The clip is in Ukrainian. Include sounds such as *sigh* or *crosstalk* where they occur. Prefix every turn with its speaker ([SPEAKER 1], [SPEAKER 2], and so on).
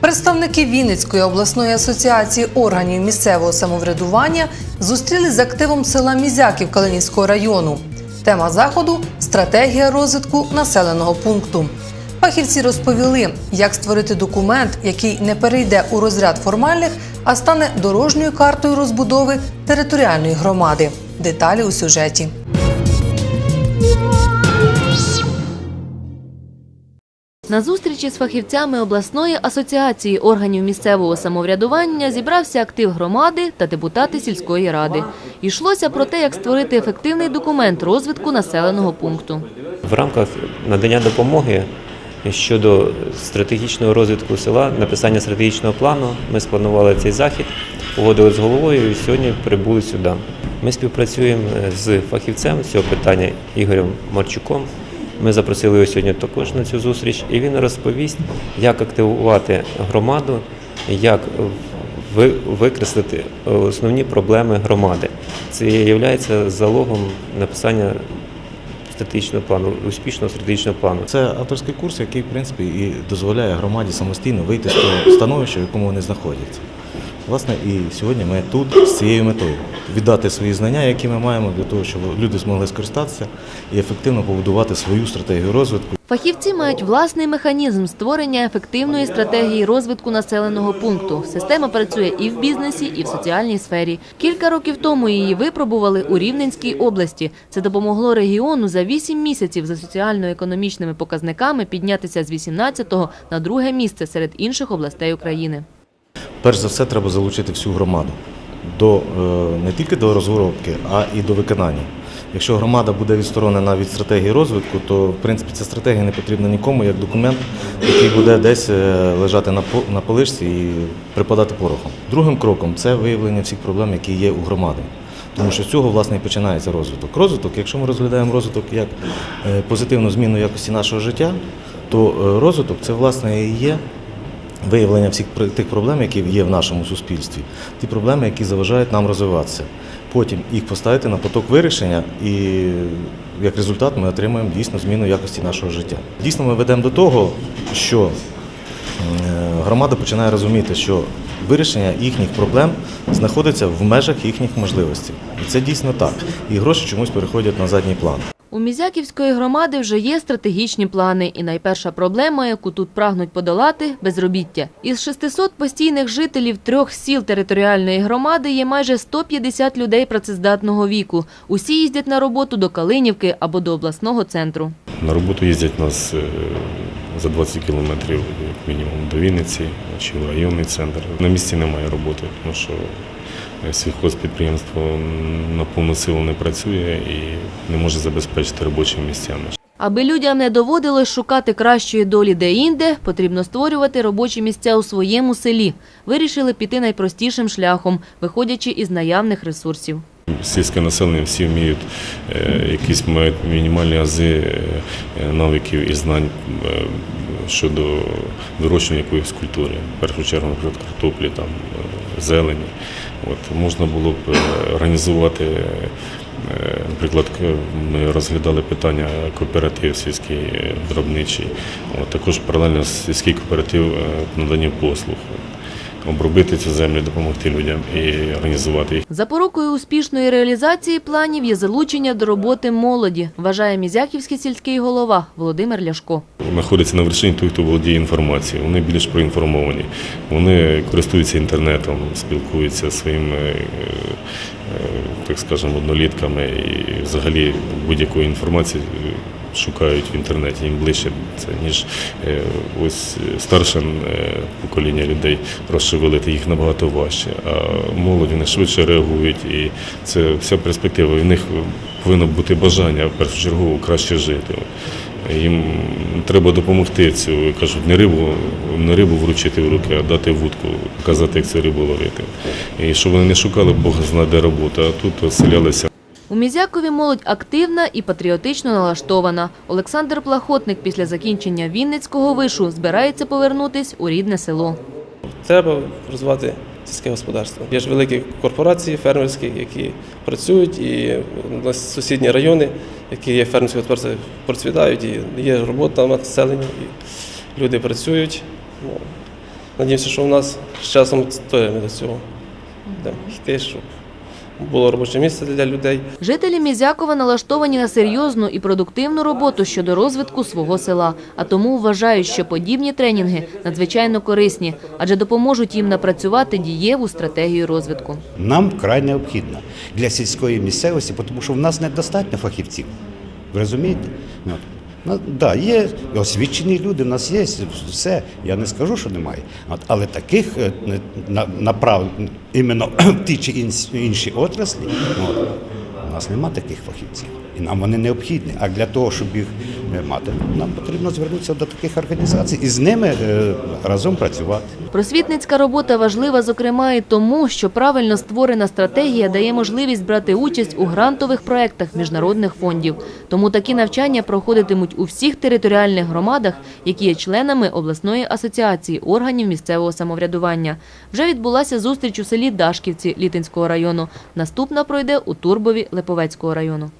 [SPEAKER 1] Представники Вінницької обласної асоціації органів місцевого самоврядування зустріли з активом села Мізяків Калинівського району. Тема заходу стратегія розвитку населеного пункту. Фахівці розповіли, як створити документ, який не перейде у розряд формальних, а стане дорожньою картою розбудови територіальної громади. Деталі у сюжеті.
[SPEAKER 2] На зустрічі з фахівцями обласної асоціації органів місцевого самоврядування зібрався актив громади та депутати сільської ради. Йшлося про те, як створити ефективний документ розвитку населеного пункту.
[SPEAKER 3] В рамках надання допомоги щодо стратегічного розвитку села, написання стратегічного плану, ми спланували цей захід, погодили з головою і сьогодні прибули сюди. Ми співпрацюємо з фахівцем цього питання Ігорем Марчуком. Ми запросили його сьогодні також на цю зустріч, і він розповість, як активувати громаду, як викреслити основні проблеми громади. Це є залогом написання стратегічного плану, успішного стратегічного плану.
[SPEAKER 4] Це авторський курс, який в принципі і дозволяє громаді самостійно вийти з того становища, в якому вони знаходяться. Власне, і сьогодні ми тут з цією метою віддати свої знання, які ми маємо, для того, щоб люди змогли скористатися і ефективно побудувати свою стратегію розвитку.
[SPEAKER 2] Фахівці мають власний механізм створення ефективної стратегії розвитку населеного пункту. Система працює і в бізнесі, і в соціальній сфері. Кілька років тому її випробували у Рівненській області. Це допомогло регіону за 8 місяців за соціально-економічними показниками піднятися з 18-го на друге місце серед інших областей України.
[SPEAKER 4] Перш за все, треба залучити всю громаду до, е, не тільки до розробки, а і до виконання. Якщо громада буде відсторонена від стратегії розвитку, то в принципі ця стратегія не потрібна нікому як документ, який буде десь е, лежати на по- полишці і припадати порохом. Другим кроком це виявлення всіх проблем, які є у громади. Тому що з цього власне і починається розвиток. Розвиток, якщо ми розглядаємо розвиток як е, позитивну зміну якості нашого життя, то розвиток це власне і є виявлення всіх тих проблем, які є в нашому суспільстві, ті проблеми, які заважають нам розвиватися. Потім їх поставити на поток вирішення, і як результат ми отримаємо дійсно зміну якості нашого життя. Дійсно, ми ведемо до того, що е, громада починає розуміти, що вирішення їхніх проблем знаходиться в межах їхніх можливостей. І це дійсно так. І гроші чомусь переходять на задній план.
[SPEAKER 2] У Мізяківської громади вже є стратегічні плани, і найперша проблема, яку тут прагнуть подолати – безробіття. Із 600 постійних жителів трьох сіл територіальної громади є майже 150 людей працездатного віку. Усі їздять на роботу до Калинівки або до обласного центру.
[SPEAKER 5] На роботу їздять нас е, за 20 кілометрів, як мінімум, до Вінниці чи в районний центр. На місці немає роботи, тому що сільхозпідприємство на повну силу не працює і не може забезпечити робочими місцями.
[SPEAKER 2] Аби людям не доводилось шукати кращої долі де-інде, потрібно створювати робочі місця у своєму селі. Вирішили піти найпростішим шляхом, виходячи із наявних ресурсів.
[SPEAKER 5] Сільське населення всі вміють е, якісь мають мінімальні ази е, навиків і знань е, щодо вирощування якоїсь культури. В першу чергу, наприклад, картоплі, там, е, зелені. От, можна було б е, організувати, е, наприклад, ми розглядали питання кооператив сільський е, виробничий, також паралельно сільський кооператив надання послуг. Обробити цю землю, допомогти людям і організувати їх.
[SPEAKER 2] Запорукою успішної реалізації планів є залучення до роботи молоді, вважає мізяківський сільський голова Володимир Ляшко.
[SPEAKER 5] знаходиться на вершині той, хто володіє інформацією. Вони більш проінформовані. Вони користуються інтернетом, спілкуються зі своїми, е, е, так скажемо, однолітками і взагалі будь-якої інформації шукають в інтернеті. Їм ближче це, ніж е, ось старше е, покоління людей розшевелити їх набагато важче. А молодь вони швидше реагують, і це вся перспектива. І в них повинно бути бажання в першу чергу краще жити. Їм треба допомогти цю, кажуть, не рибу, не рибу вручити в руки, а дати вудку, показати, як цю рибу ловити. І щоб вони не шукали Бога зна де робота, а тут оселялися.
[SPEAKER 2] У Мізякові молодь активна і патріотично налаштована. Олександр Плахотник після закінчення Вінницького вишу збирається повернутись у рідне село.
[SPEAKER 6] Треба розвивати сільське господарство. Є ж великі корпорації фермерські, які працюють, і у нас сусідні райони, які є фермерські господарства, процвітають, і є робота на населення, і люди працюють. Надіємося, що у нас з часом ми до цього йти, щоб було робоче місце для людей.
[SPEAKER 2] Жителі Мізякова налаштовані на серйозну і продуктивну роботу щодо розвитку свого села, а тому вважають, що подібні тренінги надзвичайно корисні, адже допоможуть їм напрацювати дієву стратегію розвитку.
[SPEAKER 7] нам вкрай необхідна для сільської місцевості, тому що в нас недостатньо фахівців. Ви розумієте? Ну, да, є освічені люди, в нас є все. Я не скажу, що немає. От, але таких е, направ іменно *clears throat* в ті чи інші- отраслі, ну, от, у нас немає таких фахівців. І нам вони необхідні. А для того, щоб їх мати, нам потрібно звернутися до таких організацій і з ними е, разом працювати.
[SPEAKER 2] Просвітницька робота важлива, зокрема, і тому, що правильно створена стратегія дає можливість брати участь у грантових проєктах міжнародних фондів. Тому такі навчання проходитимуть у всіх територіальних громадах, які є членами обласної асоціації органів місцевого самоврядування. Вже відбулася зустріч у селі Дашківці Літинського району. Наступна пройде у Турбові Липовецького району.